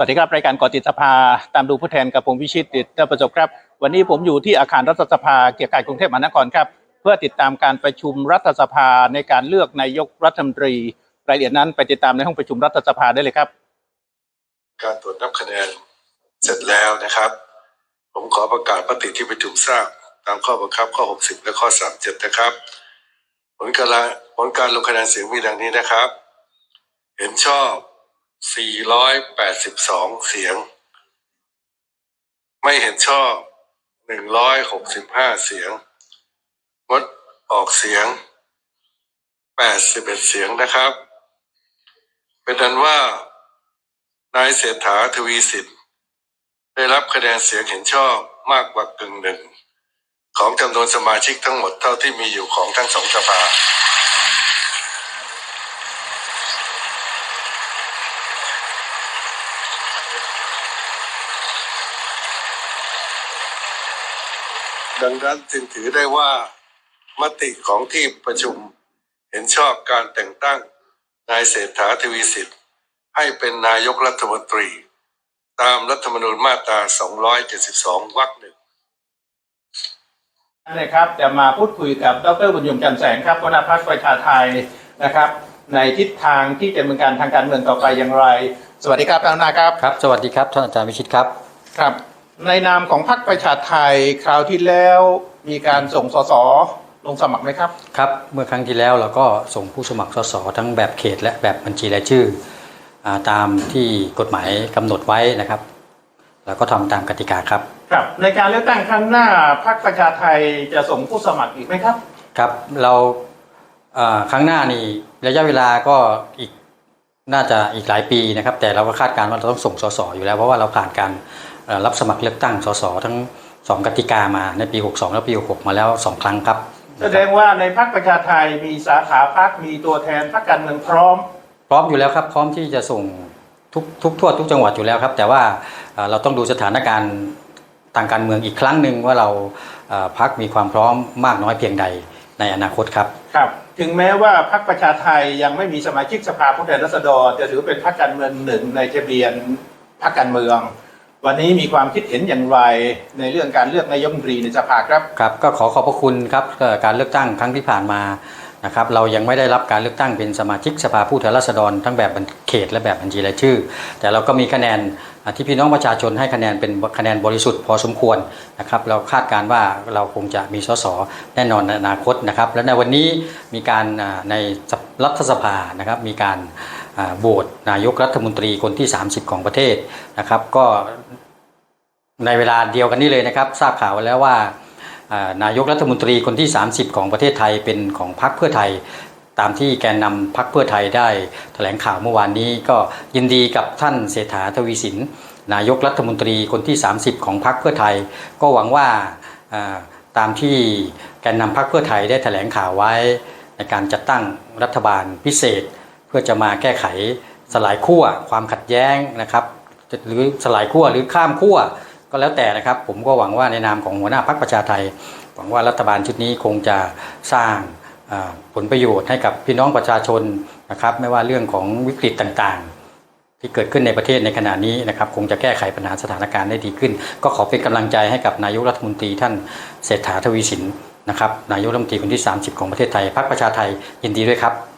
สวัสดีครับรายการกอติสภาตามดูผู้แทนกับผมวิชิตติดประจบครับ วันนี้ผมอยู่ที่อาคารรัฐสภาเกียรติกายกรุงเทพมหานครครับ เพื่อติดตามการประชุมรัฐสภาในการเลือกนายกรัฐมนตรีรายละเอียดนั้นไปติดตามในห้องประชุมรัฐสภาได้เลยครับ การตรวจนับคะแนนเสร็จแล้วนะครับ ผมขอประกาศมติที่ประชุมทราบตามข้อบังคับข้อ 60 และข้อ 37 นะครับ ผลการผลการลงคะแนนเสียงมีดังนี้นะครับ เห็นชอบ 482 เสียง ไม่เห็นชอบ 165 เสียง งดออกเสียง 81 เสียงนะครับ เป็นนั้นว่านายเศรษฐาทวีสิทธิ์ ได้รับคะแนนเสียงเห็นชอบมากกว่ากึ่งหนึ่ง ของจำนวนสมาชิกทั้งหมดเท่าที่มีอยู่ของทั้งสองสภา ดังนั้นจึงถือได้ว่ามติของที่ประชุมเห็นชอบการแต่งตั้งนายเศรษฐาทวีสิทธิ์ให้เป็นนายกรัฐมนตรี ตามรัฐธรรมนูญมาตรา 272 วรรคหนึ่งเลยครับจะมาพูดคุยกับดรบุญยงจันทร์แสงครับหัวหน้าพรรคประชาไทยนะครับ ในทิศทางที่จะดำเนินการทางการเมืองต่อไปอย่างไร สวัสดีครับท่านหัวหน้าครับ ครับ สวัสดีครับ ท่านอาจารย์วิชิตครับ ครับ ในนามของพรรคประชาไทยคราวที่แล้วมีการส่งสสลงสมัครไหมครับ ครับเมื่อครั้งที่แล้วเราก็ส่งผู้สมัครสสทั้งแบบเขตและแบบบัญชีรายชื่ออาตามที่กฎหมายกำหนดไว้นะครับ แล้วก็ทำตามกติกาครับ ครับ ในการเลือกตั้งครั้งหน้าพรรคประชาไทยจะส่งผู้สมัครอีกไหมครับ ครับเราเอ่อครั้งหน้านี่ระยะเวลาก็อีกน่าจะอีกหลายปีนะครับ แต่เราก็คาดการณ์ว่าเราต้องส่งสสอยู่แล้วเพราะว่าเราผ่านการเอ่อ รับสมัครเลือกตั้งสสทั้งสองกติกามาในปี 62 และปี 66 มาแล้วสองครั้งครับ แสดงว่าในพรรคประชาไทยมีสาขาพรรคมีตัวแทนพรรคการเมืองพร้อม พร้อมอยู่แล้วครับ พร้อมที่จะส่งทุกทุกทั่วทุกจังหวัดอยู่แล้วครับ แต่ว่าเอ่อเราต้องดูสถานการณ์ทางการเมืองอีกครั้งหนึ่งว่าเราเอ่อพักมีความพร้อมมากน้อยเพียงใดในอนาคตครับครับถึงแม้ว่าพรรคประชาไทยยังไม่มีสมาชิกสภาผู้แทนราษฎรจะถือเป็นพรรคการเมืองหนึ่งในทะเบียนพรรคการเมือง วันนี้มีความคิดเห็นอย่างไรในเรื่องการเลือกนายกรัฐมนตรีในสภาครับครับ ก็ขอขอบพระคุณครับการเลือกตั้งครั้งที่ผ่านมานะครับเรายังไม่ได้รับการเลือกตั้งเป็นสมาชิกสภาผู้แทนราษฎรทั้งแบบเขตและแบบบัญชีรายชื่อ แต่เราก็มีคะแนนที่พี่น้องประชาชนให้คะแนนเป็นคะแนนบริสุทธิ์พอสมควรนะครับเราคาดการณ์ว่าเราคงจะมีสสแน่นอนในอนาคตนะครับและในวันนี้มีการในรัฐสภานะครับมีการ โหวตนายกรัฐมนตรีคนที่ 30 ของประเทศนะครับ ก็ในเวลาเดียวกันนี้เลยนะครับ ทราบข่าวแล้วว่านายกรัฐมนตรีคนที่ 30 ของประเทศไทยเป็นของพรรคเพื่อไทย ตามที่แกนนำพรรคเพื่อไทยได้แถลงข่าวเมื่อวานนี้ ก็ยินดีกับท่านเศรษฐาทวีสิน นายกรัฐมนตรีคนที่ 30 ของพรรคเพื่อไทย ก็หวังว่าอ่าตามที่แกนนำพรรคเพื่อไทยได้แถลงข่าวไว้ ในการจัดตั้งรัฐบาลพิเศษ เพื่อจะมาแก้ไขสลายขั้วความขัดแย้งนะครับ หรือสลายขั้วหรือข้ามขั้วก็แล้วแต่นะครับ ผมก็หวังว่าในนามของหัวหน้าพรรคประชาไทย หวังว่ารัฐบาลชุดนี้คงจะสร้างผลประโยชน์ให้กับพี่น้องประชาชนนะครับ ไม่ว่าเรื่องของวิกฤตต่างๆ ที่เกิดขึ้นในประเทศในขณะนี้นะครับ คงจะแก้ไขปัญหาสถานการณ์ได้ดีขึ้น ก็ขอเป็นกำลังใจให้กับนายกรัฐมนตรีท่านเศรษฐาทวีสินนะครับนายกรัฐมนตรีคนที่ 30 ของประเทศไทยพรรคประชาไทยยินดีด้วยครับ